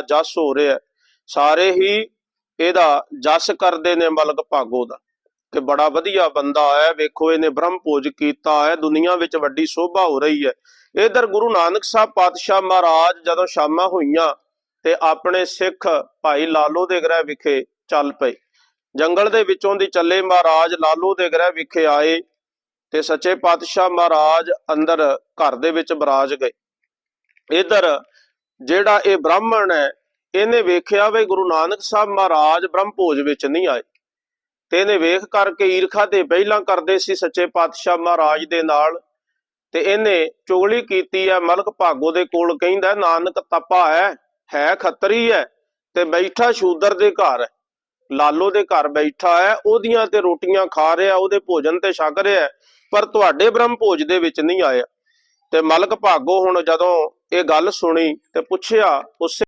ਦਾ ਜਸ ਹੋ ਰਿਹਾ ਸਾਰੇ ਹੀ ਇਹਦਾ ਜਸ ਕਰਦੇ ਨੇ ਮਲਕ ਭਾਗੋ ਦਾ। ਕਿ ਬੜਾ ਵਧੀਆ ਬੰਦਾ ਹੈ, ਵੇਖੋ ਇਹਨੇ ਬ੍ਰਹਮ ਭੋਜ ਕੀਤਾ ਹੈ, ਦੁਨੀਆ ਵਿੱਚ ਵੱਡੀ ਸ਼ੋਭਾ ਹੋ ਰਹੀ ਹੈ। ਇਧਰ ਗੁਰੂ ਨਾਨਕ ਸਾਹਿਬ ਪਾਤਸ਼ਾਹ ਮਹਾਰਾਜ ਜਦੋਂ ਸ਼ਾਮਾਂ ਹੋਈਆਂ ਤੇ ਆਪਣੇ ਸਿੱਖ ਭਾਈ ਲਾਲੋ ਦੇ ਗ੍ਰਹਿ ਵਿਖੇ ਚੱਲ ਪਏ। ਜੰਗਲ ਦੇ ਵਿੱਚੋਂ ਦੀ ਚੱਲੇ ਮਹਾਰਾਜ ਲਾਲੋ ਦੇ ਗ੍ਰਹਿ ਵਿਖੇ ਆਏ ਤੇ ਸੱਚੇ ਪਾਤਸ਼ਾਹ ਮਹਾਰਾਜ ਅੰਦਰ ਘਰ ਦੇ ਵਿੱਚ ਬਰਾਜ ਗਏ। ਇਧਰ ਜਿਹੜਾ ਇਹ ਬ੍ਰਾਹਮਣ ਹੈ, ਇਹਨੇ ਵੇਖਿਆ ਵੀ ਗੁਰੂ ਨਾਨਕ ਸਾਹਿਬ ਮਹਾਰਾਜ ਬ੍ਰਹਮ ਭੋਜ ਵਿੱਚ ਨਹੀਂ ਆਏ। ਤੇ ਇਹਨੇ ਵੇਖ ਕਰਕੇ ਈਰਖਾ ਤੇ ਪਹਿਲਾਂ ਕਰਦੇ ਸੀ ਸੱਚੇ ਪਾਤਸ਼ਾਹ ਮਹਾਰਾਜ ਦੇ ਨਾਲ। ਤੇ ਇਹਨੇ ਚੁਗਲੀ ਕੀਤੀ ਹੈ, ਮਲਕ ਭਾਗੋ ਦੇ ਕੋਲ ਕਹਿੰਦਾ, ਨਾਨਕ ਤਪਾ ਹੈ ਹੈ ਖੱਤਰੀ ਹੈ ਤੇ ਬੈਠਾ ਸ਼ੂਦਰ ਦੇ ਘਰ। ਲਾਲੋ ਦੇ ਘਰ ਬੈਠਾ ਹੈ, ਉਹਦੀਆਂ ਤੇ ਰੋਟੀਆਂ ਖਾ ਰਿਹਾ, ਉਹਦੇ ਭੋਜਨ ਤੇ ਛਕ ਰਿਹਾ ਪਰ ਤੁਹਾਡੇ ਬ੍ਰਹਮ ਭੋਜ ਦੇ ਵਿੱਚ ਨਹੀਂ ਆਇਆ। ਤੇ ਮਲਕ ਭਾਗੋ ਹੁਣ ਜਦੋਂ ਇਹ ਗੱਲ ਸੁਣੀ ਤੇ ਪੁੱਛਿਆ ਉਸੇ